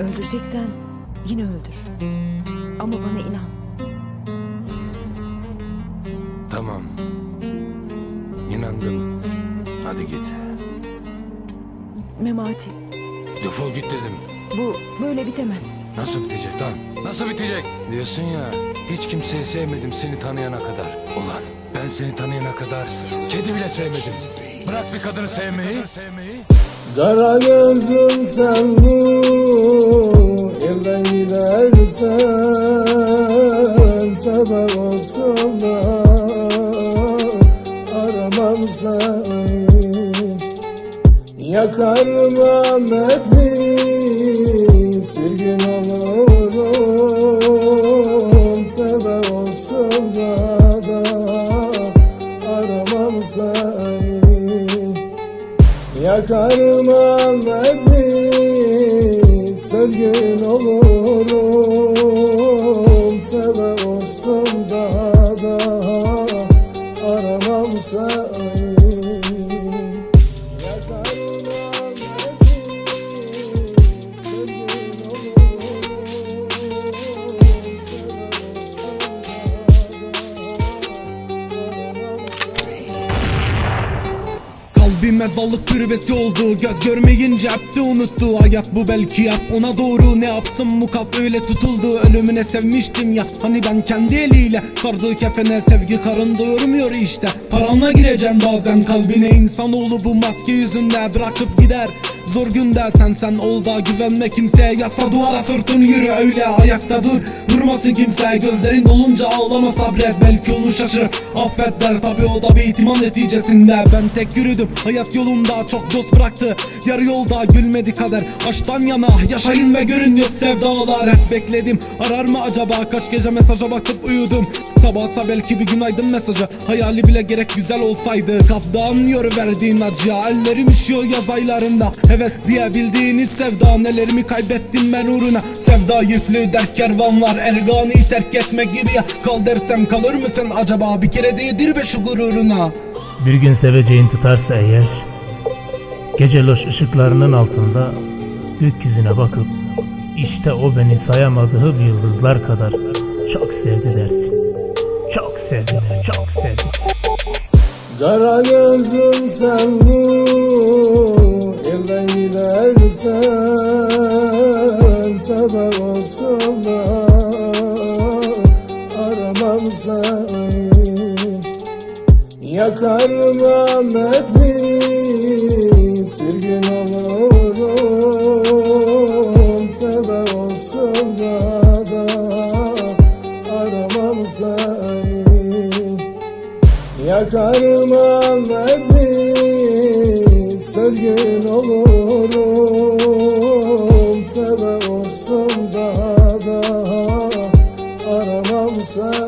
Öldüreceksen yine öldür. Ama bana inan. Tamam. İnandım. Hadi git. Memati Defol git dedim. bu böyle bitemez. Nasıl bitecek lan? Nasıl bitecek? Diyorsun ya hiç kimseyi sevmedim seni tanıyana kadar. Ulan ben seni tanıyana kadar kedi bile sevmedim. Bırak bir kadını sevmeyi. Kara gözüm sen bu elden gidersen Sebep olsun da aramam seni Yakarım Ahmet'i sürgün olurum Yakarım Ahmet'i Sörgün olurum Tebe Kalbim mezarlık türbesi oldu. Göz görmeyince hep de unuttu. Hayat bu belki yap ona doğru. Ne yapsın bu kalp öyle tutuldu. Ölümüne sevmiştim ya. Hani ben kendi eliyle Sardığı kefene sevgi karın doyurmuyor işte. Paranla gireceksin bazen kalbine. İnsanoğlu bu maske yüzünde Bırakıp gider. Zor günde sen sen ol da güvenme kimseye. Yasla duvara sırtını yürü öyle ayakta dur Durmasın kimse gözlerin dolunca ağlama sabret. Belki onu şaşırır. Affet der Tabi o da bir ihtimal neticesinde. Ben tek yürüdüm hayat yolunda çok dost bıraktı. Yarı yolda gülmedi kader. Aşktan yana yaşayın ve görün yok sevdalar. Hep bekledim arar mı acaba? Kaç gece mesaja bakıp uyudum. Sabahsa belki bir günaydın mesajı. Hayali bile gerek güzel olsaydı. Kaptan yoru verdiğin acıya. Ellerim üşüyor yaz aylarında. Heves diye bildiğiniz sevda. Nelerimi kaybettim ben uğruna. Sevda yüklü dert kervan var Ergani terk etmek gibi ya. Kal dersem kalır mısın acaba? Bir kere değdir be şu gururuna. Bir gün seveceğin tutarsa eğer Gece loş ışıklarının altında Gökyüzüne bakıp işte o beni sayamadığı bir yıldızlar kadar Çok sevdi dersin. Çok sevdi, çok sevdi. Kara gözüm sen bu elden gidersen Sebep olsun Yakar Mehmet'i sürgün olurum. Tövbe olsun da da aramam seni. Yakar Mehmet'i sürgün olurum. Tövbe olsun da da aramam seni.